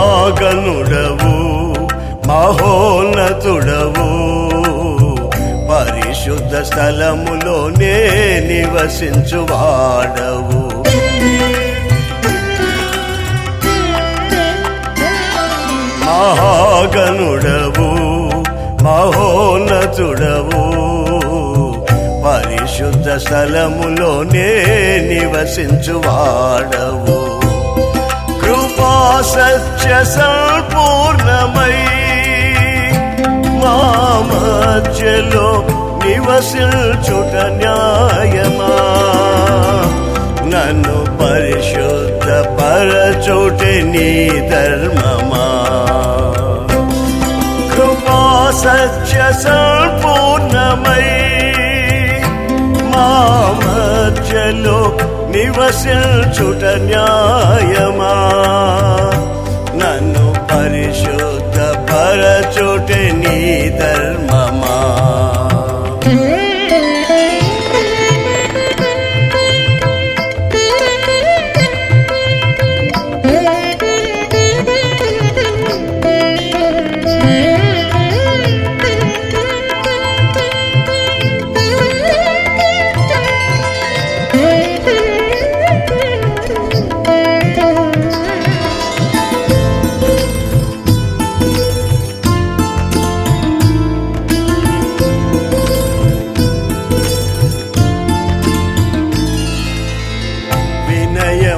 మహాగనుడవు మహోన్నతుడవు. పరిశుద్ధ స్థలములోనే నివసించువాడవు మహాగనుడవు మహోన్నతుడవు. పరిశుద్ధ స్థలములోనే నివసించువాడవు కృపా సత్య సంపూర్ణమై మా మధ్యలో నివసించుట న్యాయమా నన్ను పరిశుద్ధ పరచోటే నీ ధర్మమా? కృపా సత్య సంపూర్ణమై మా మధ్యలో నివసించుట న్యాయమా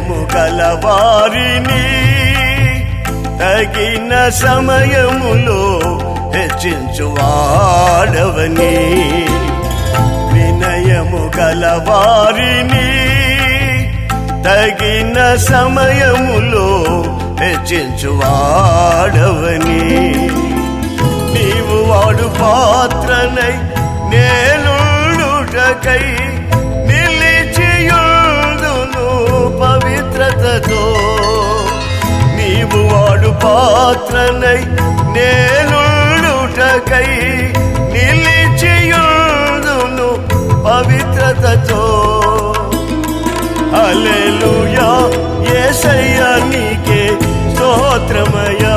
వినయము కలవారిని తగిన సమయములో హెచ్చించువాడవని వినయము కలవారిని తగిన సమయములో హెచ్చించువాడవని నీవు వాడు పాత్రనై నేనుకై పవిత్రతతో నీవు వాడు పాత్రనై నేనుటకై నిలిచియును పవిత్రతతో. అలెలుయా ఏసయ్యా నీకే స్తోత్రమయా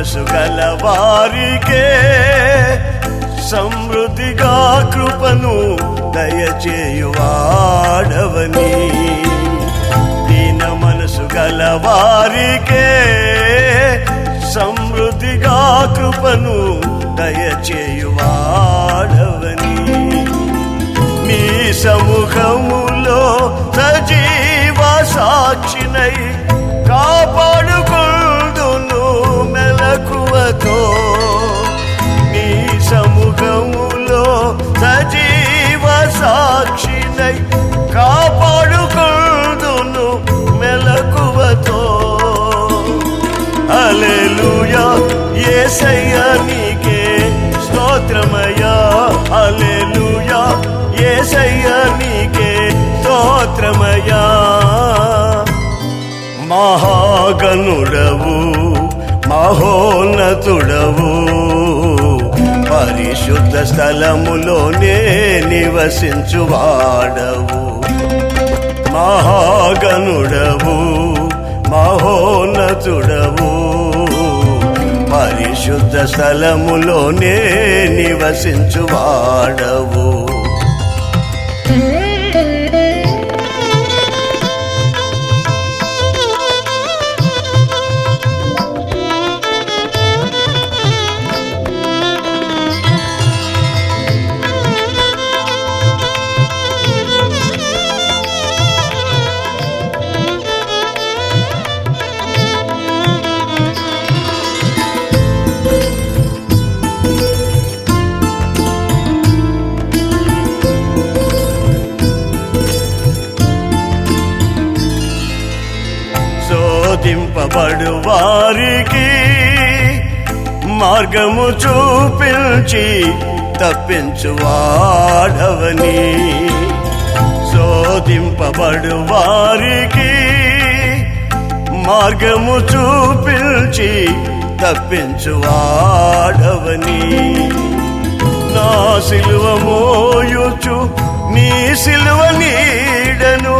మనసు గల వారికే సమృద్ధిగా కృపను దయచేయువాడవని. దీన మనసు గల వారికే సమృద్ధిగా కృపను దయచేయువాడవని. నీ సముఖములో సజీవ సాక్షినై ఏసయ్యా నీకే స్తోత్రమయ్యా. అలెలుయా ఏసయ్యా నీకే స్తోత్రమయ్యా. మహాగణుడవు మహోన్నతుడవు పరిశుద్ధ స్థలములోనే నివసించువాడవు. మహాగణుడవు మహోన్నతుడవు పరిశుద్ధ స్థలములోనే నివసించువాడవు. చూపబడు వారికి మార్గము చూపించి తప్పించువాడవని శోధింపబడు వారికి మార్గము చూపించి తప్పించువాడవని నా సిలువ మోయుచు నీ సిలువ నీడను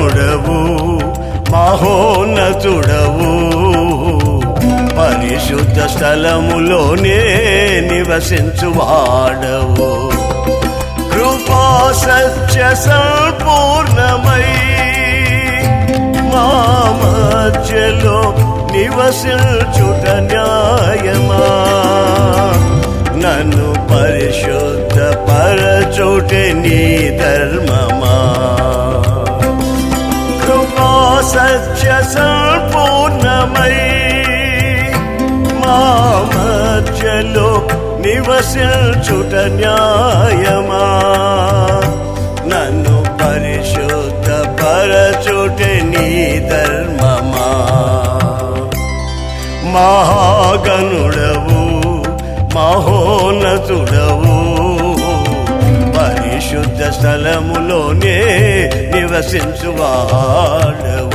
మహాగణుడవు మహోన్నతుడవు. పరిశుద్ధ స్థలములోనే నివసించువాడవు కృపా సత్య సంపూర్ణమై మా మధ్యలో నివసించుట న్యాయమా? నన్ను పరిశుద్ధ పరచుటే నీ ధర్మమా? సత్య సంపూర్ణమై మా మధ్యలో నివసించుట న్యాయమా? నన్ను పరిశుద్ధ పరచుటే నీ ధర్మమా? మహాగనుడవు మహోన్నతుడవు పరిశుద్ధ స్థలములోనే నివసించువాడవు.